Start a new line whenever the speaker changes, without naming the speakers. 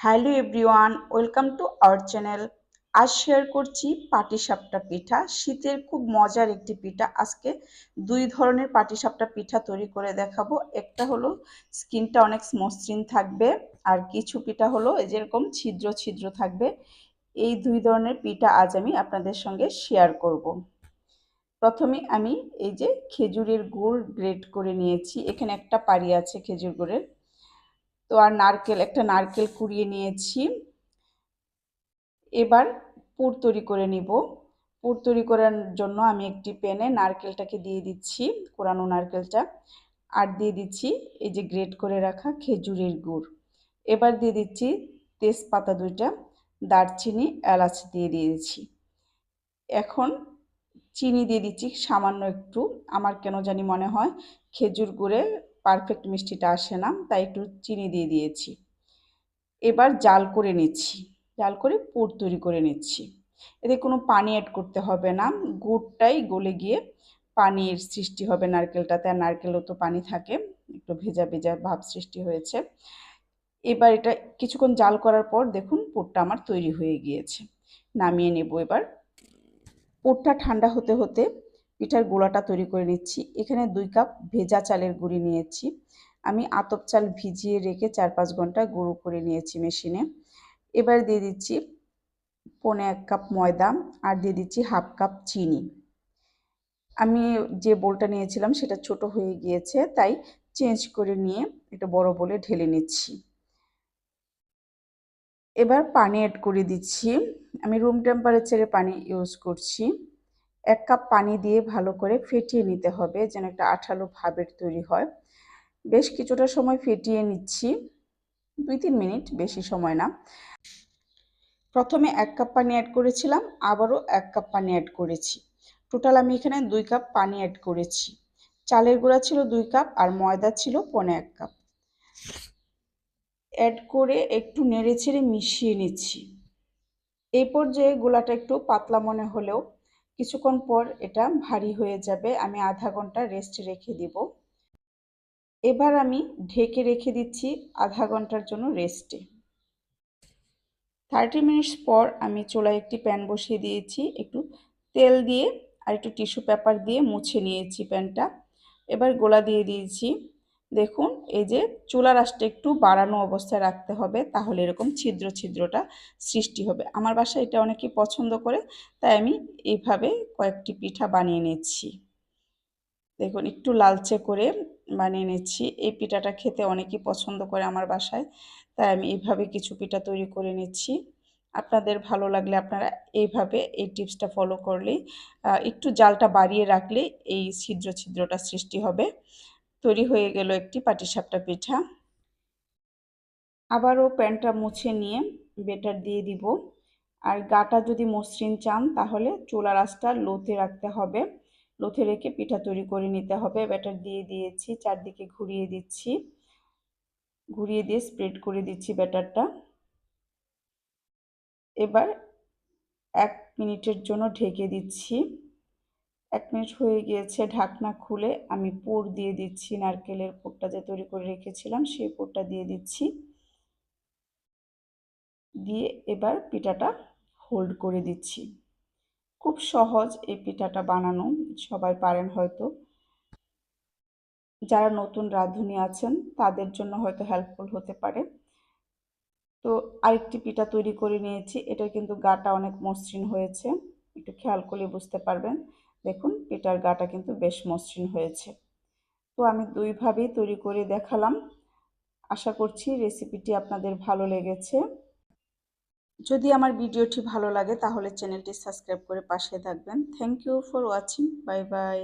Hello everyone, welcome to our channel. আজ share করছি পাটিসাপটা পিঠা। শীতের খুব মজার একটি পিঠা। আজকে দুই ধরনের পাটিসাপটা পিঠা তৈরি করে দেখাবো। একটা হলো স্কিনটা অনেক মসৃণ থাকবে আর কিছু পিঠা হলো যেরকম ছিদ্র ছিদ্র থাকবে। এই দুই ধরনের পিঠা আজ আমি আপনাদের সঙ্গে শেয়ার করব। প্রথমে আমি এই যে খেজুরের গুড় গ্রেট করে নিয়েছি। এখানে একটা পারি আছে খেজুর গুড়ের। তো আর নারকেল, একটা নারকেল কুড়িয়ে নিয়েছি। এবার পুর তৈরি করে নিব। পুর তৈরি করার জন্য আমি একটি প্যানে নারকেলটাকে দিয়ে দিচ্ছি, কোরানো নারকেলটা। আর দিয়ে দিচ্ছি এই যে গ্রেট করে রাখা খেজুরের গুড়। এবার দিয়ে দিচ্ছি তেজপাতা দুইটা, দারচিনি, এলাচ দিয়ে দিয়েছি। এখন চিনি দিয়ে দিচ্ছি সামান্য একটু। আমার কেন জানি মনে হয় খেজুর গুড়ে পারফেক্ট মিষ্টিটা আসে না, তাই একটু চিনি দিয়ে দিয়েছি। এবার জাল করে নিচ্ছি, জাল করে পুর তৈরি করে নিচ্ছি। এতে কোনো পানি অ্যাড করতে হবে না, গুড়টাই গলে গিয়ে পানির সৃষ্টি হবে নারকেলটাতে, আর নারকেলও তো পানি থাকে, একটু ভেজা ভেজা ভাব সৃষ্টি হয়েছে। এবার এটা কিছুক্ষণ জাল করার পর দেখুন পুরটা আমার তৈরি হয়ে গিয়েছে। নামিয়ে নেব এবার। পুরটা ঠান্ডা হতে হতে পিঠার গোলাটা তৈরি করে নিচ্ছি। এখানে দুই কাপ ভেজা চালের গুঁড়ি নিয়েছি। আমি আতপ চাল ভিজিয়ে রেখে চার পাঁচ ঘণ্টা গুঁড়ো করে নিয়েছি মেশিনে। এবার দিয়ে দিচ্ছি পনে এক কাপ ময়দা আর দিয়ে দিচ্ছি হাফ কাপ চিনি। আমি যে বোলটা নিয়েছিলাম সেটা ছোট হয়ে গিয়েছে, তাই চেঞ্জ করে নিয়ে এটা বড় বলে ঢেলে নিচ্ছি। এবার পানি অ্যাড করে দিচ্ছি। আমি রুম টেম্পারেচারে পানি ইউজ করছি। এক কাপ পানি দিয়ে ভালো করে ফেটিয়ে নিতে হবে যেন একটা আঠালো ভাবের তৈরি হয়। বেশ কিছুটা সময় ফেটিয়ে নিচ্ছি দুই তিন মিনিট বেশি সময় না। প্রথমে এক কাপ পানি অ্যাড করেছিলাম, আবারও এক কাপ পানি অ্যাড করেছি। টোটাল আমি এখানে দুই কাপ পানি অ্যাড করেছি। চালের গুঁড়া ছিল দুই কাপ আর ময়দা ছিল পনে এক কাপ। অ্যাড করে একটু নেড়ে ছেড়ে মিশিয়ে নিচ্ছি। এই পর্যায়ে গোলাটা একটু পাতলা মনে হলেও কিছুক্ষণ পর এটা ভারী হয়ে যাবে, আমি আধা ঘণ্টা রেস্ট রেখে দিব। এবার আমি ঢেকে রেখে দিচ্ছি আধা ঘণ্টার জন্য রেস্টে থার্টি মিনিটস পর আমি চুলায় একটি প্যান বসিয়ে দিয়েছি, একটু তেল দিয়ে আর একটু টিস্যু পেপার দিয়ে মুছে নিয়েছি প্যানটা এবার গোলা দিয়ে দিয়েছি। দেখুন, এই যে চুলার আঁচটা একটু বাড়ানো অবস্থায় রাখতে হবে, তাহলে এরকম ছিদ্র ছিদ্রটা সৃষ্টি হবে। আমার বাসায় এটা অনেকেই পছন্দ করে, তাই আমি এইভাবে কয়েকটি পিঠা বানিয়ে নিচ্ছি। দেখুন, একটু লালচে করে বানিয়ে নিচ্ছি। এই পিঠাটা খেতে অনেকেই পছন্দ করে আমার বাসায়, তাই আমি এইভাবে কিছু পিঠা তৈরি করে নিচ্ছি। আপনাদের ভালো লাগলে আপনারা এইভাবে এই টিপসটা ফলো করলেই একটু জালটা বাড়িয়ে রাখলে এই ছিদ্র ছিদ্রটা সৃষ্টি হবে। তৈরি হয়ে গেল একটি পাটিসাপটা পিঠা। আবারও প্যানটা মুছে নিয়ে বেটার দিয়ে দিব। আর গাটা যদি মসৃণ চান, তাহলে চুলার আঁচটা লোতে রাখতে হবে। লোথে রেখে পিঠা তৈরি করে নিতে হবে। ব্যাটার দিয়ে দিয়েছি, চারদিকে ঘুরিয়ে দিচ্ছি। ঘুরিয়ে দিয়ে স্প্রেড করে দিচ্ছি ব্যাটারটা এবার এক মিনিটের জন্য ঢেকে দিচ্ছি। এক মিনিট হয়ে গিয়েছে ঢাকনা খুলে। আমি পুর দিয়ে দিচ্ছি, নারকেলের পুরটা যে তৈরি করে রেখেছিলাম সেই পুরটা দিয়ে দিচ্ছি। দিয়ে এবার পিঠাটা হোল্ড করে দিচ্ছি। খুব সহজ এই পিঠাটা বানানো, সবাই পারেন হয়তো। যারা নতুন রাঁধুনি আছেন, তাদের জন্য হয়তো হেল্পফুল হতে পারে। তো আরেকটি পিঠা তৈরি করে নিয়েছি এটা কিন্তু গাটা অনেক মসৃণ হয়েছে। একটু খেয়াল করলে বুঝতে পারবেন। দেখুন, পিঠার গাটা কিন্তু বেশ মসৃণ হয়েছে। তো আমি দুইভাবেই তৈরি করে দেখালাম। আশা করছি রেসিপিটি আপনাদের ভালো লেগেছে। যদি আমার ভিডিওটি ভালো লাগে, তাহলে চ্যানেলটি সাবস্ক্রাইব করে পাশে থাকবেন। Thank you for watching bye bye